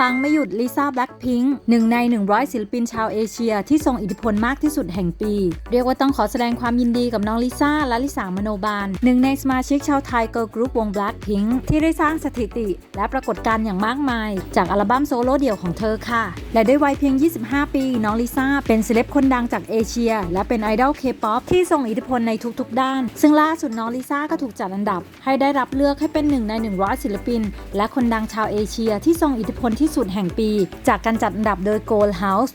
ปังไม่หยุดลิซ่าแบล็ p พิงค์หนึ่งใน 100 ศิลปินชาวเอเชีย ที่ทรงอิทธิพลมากที่สุดแห่งปี เรียกว่าต้องขอแสดงความยินดีกับน้องลิซ่าและลิสามโนบาลหนึ่งในสมาชิกชาวไทยเกิร์ลกรุ๊ปวงแบล็ p พิงค์ที่ได้สร้างสถิติ และปรากฏการณ์อย่างมากมาย จากอัลบั้มโซโล่เดี่ยวของเธอค่ะ และด้วยวัยเพียง 25 ปี น้องลิซ่าเป็นเซเลบคนดังจากเอเชีย และเป็นไอดอลเคป๊อปที่ทรงอิทธิพลในทุกๆ ด้าน ซึ่งล่าสุดน้องลิซ่าก็ถูกจัดอันดับ ให้ได้รับเลือกให้เป็นหนึ่งใน 100 ศิลปิน และคนดังชาวเอเชียที่ทรงอิทธิพลที่สุดแห่งปี จากการจัดอันดับโดย Gold House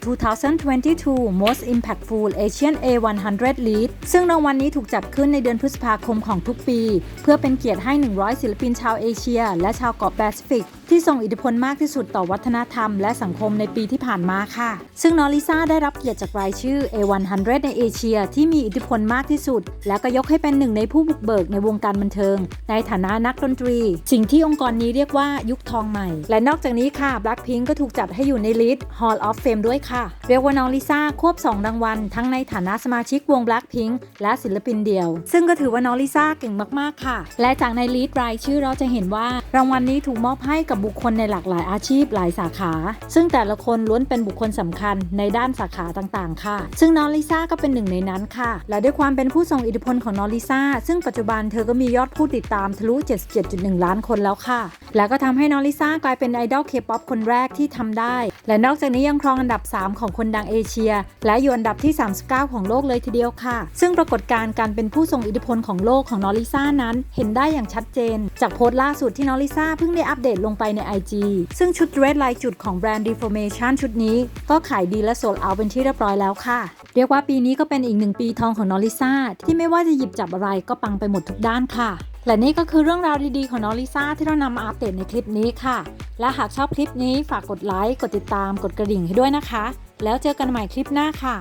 2022 Most Impactful Asian A100 Lead ซึ่งรางวัลนี้ถูกจัดขึ้นในเดือนพฤษภาคมของทุกปี เพื่อเป็นเกียรติให้ 100 ศิลปินชาวเอเชีย และชาวเกาะแปซิฟิก ที่ทรงอิทธิพลมากที่สุดต่อวัฒนธรรมและสังคมในปีที่ผ่านมาค่ะ ซึ่งน้องลิซ่าได้รับเกียรติจากรายชื่อ A100 ในเอเชีย ที่มีอิทธิพลมากที่สุด และก็ยกให้เป็นหนึ่งในผู้บุกเบิกในวงการบันเทิง ในฐานะนักดนตรี สิ่งที่องค์กรนี้เรียกว่ายุคทองใหม่ และนอกจากนี้ค่ะ Blackpink ก็ถูกจัดให้อยู่ในลิสต์ Hall of Fame ด้วยค่ะ เรียกว่าน้องลิซ่าควบสองรางวัล ทั้งในฐานะสมาชิกวง Blackpink และศิลปินเดี่ยว ซึ่งก็ถือว่าน้องลิซ่าเก่งมากๆค่ะ และจากในลิสต์รายชื่อเราจะเห็นว่ารางวัลนี้ถูกมอบให้กับบุคคลในหลากหลายอาชีพหลายสาขา ซึ่งแต่ละคนล้วนเป็นบุคคลสำคัญในด้านสาขาต่างๆ ค่ะ ซึ่งน้องลิซ่าก็เป็นหนึ่งในนั้นค่ะ และด้วยความเป็นผู้ทรงอิทธิพลของน้องลิซ่า ซึ่งปัจจุบันเธอก็มียอดผู้ติดตามทะลุ 77.1 ล้านคนแล้วค่ะ แล้วก็ทำให้น้องลิซ่ากลายเป็นไอดอลเคป๊อปคนแรกที่ทำได้ และนอกจากนี้ยังครองอันดับ 3 ของคนดังเอเชีย และอยู่อันดับที่ 39 ของโลกเลยทีเดียวค่ะ ซึ่งปรากฏการณ์การเป็นผู้ทรงอิทธิพลของโลกของน้องลิซ่านั้น เห็นได้อย่างชัดเจน จากโพสต์ล่าสุดที่น้องลิซ่าเพิ่งได้อัปเดตลงไปใน IG ซึ่งชุดเดรสลายจุดของแบรนด์ Deformation ชุดนี้ ก็ขายดีและโซลเอาเป็นที่เรียบร้อยแล้วค่ะ เรียกว่าปีนี้ก็เป็นอีกหนึ่งปีทองของน้องลิซ่าที่ไม่ว่าจะหยิบจับอะไรก็ปังไปหมดทุกด้านค่ะ และนี่ก็คือเรื่องราวดีๆของน้องลิซ่าที่เรานำมาอัปเดตในคลิปนี้ค่ะ และหากชอบคลิปนี้ฝากกดไลค์กดติดตามกดกระดิ่งให้ด้วยนะคะ แล้วเจอกันใหม่คลิปหน้าค่ะ